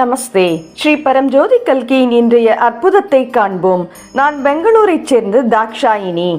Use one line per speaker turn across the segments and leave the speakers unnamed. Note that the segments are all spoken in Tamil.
நமஸ்தே. ஸ்ரீ பரம்ஜோதி கல்கியின் இன்றைய அற்புதத்தை காண்போம். நான் பெங்களூரைச் சேர்ந்த தாக்ஷாயினி.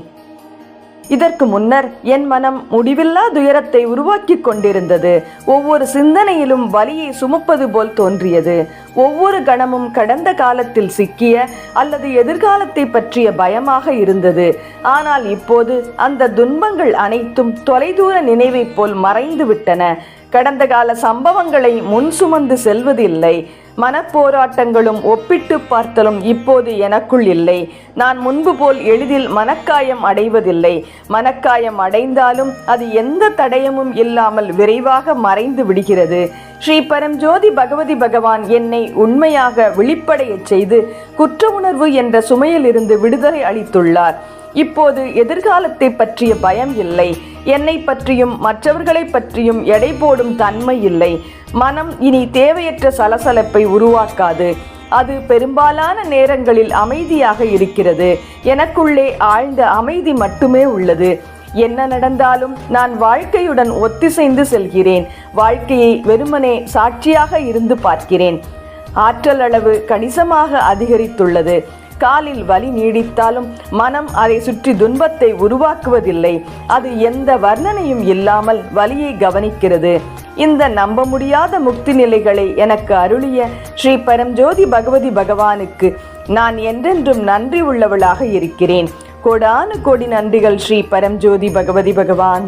இதற்கு முன்னர் என் மனம் முடிவில்லா துயரத்தை உருவாக்கிக் கொண்டிருந்தது. ஒவ்வொரு சிந்தனையிலும் வலியை சுமப்பது போல் தோன்றியது. ஒவ்வொரு கணமும் கடந்த காலத்தில் சிக்கிய அல்லது எதிர்காலத்தை பற்றிய பயமாக இருந்தது. ஆனால் இப்போது அந்த துன்பங்கள் அனைத்தும் தொலைதூர நினைவைப் போல் மறைந்து விட்டன. கடந்த கால சம்பவங்களை முன் சுமந்து செல்வதில்லை. மனப்போராட்டங்களும் ஒப்பிட்டு பார்த்தலும் இப்போது எனக்குள் இல்லை. நான் முன்பு போல் எளிதில் மனக்காயம் அடைவதில்லை. மனக்காயம் அடைந்தாலும் அது எந்த தடயமும் இல்லாமல் விரைவாக மறைந்து விடுகிறது. ஸ்ரீ பரம்ஜோதி பகவதி பகவான் என்னை உண்மையாக விழிப்படையச் செய்து குற்ற உணர்வு என்ற சுமையிலிருந்து விடுதலை அளித்துள்ளார். இப்போது எதிர்காலத்தை பற்றிய பயம் இல்லை. என்னை பற்றியும் மற்றவர்களை பற்றியும் எடை போடும் தன்மை இல்லை. மனம் இனி தேவையற்ற சலசலப்பை உருவாக்காது. அது பெரும்பாலான நேரங்களில் அமைதியாக இருக்கிறது. எனக்குள்ளே ஆழ்ந்த அமைதி மட்டுமே உள்ளது. என்ன நடந்தாலும் நான் வாழ்க்கையுடன் ஒத்திசைந்து செல்கிறேன். வாழ்க்கையை வெறுமனே சாட்சியாக இருந்து பார்க்கிறேன். ஆற்றல் அளவு கணிசமாக அதிகரித்துள்ளது. காலில் வலி நீடித்தாலும் மனம் அதை சுற்றி துன்பத்தை உருவாக்குவதில்லை. அது எந்த வர்ணனையும் இல்லாமல் வலியை கவனிக்கிறது. இந்த நம்ப முடியாத முக்தி நிலைகளை எனக்கு அருளிய ஸ்ரீ பரம்ஜோதி பகவதி பகவானுக்கு நான் என்றென்றும் நன்றி உள்ளவளாக இருக்கிறேன். கோடானு கோடி நன்றிகள் ஸ்ரீ பரம்ஜோதி பகவதி பகவான்.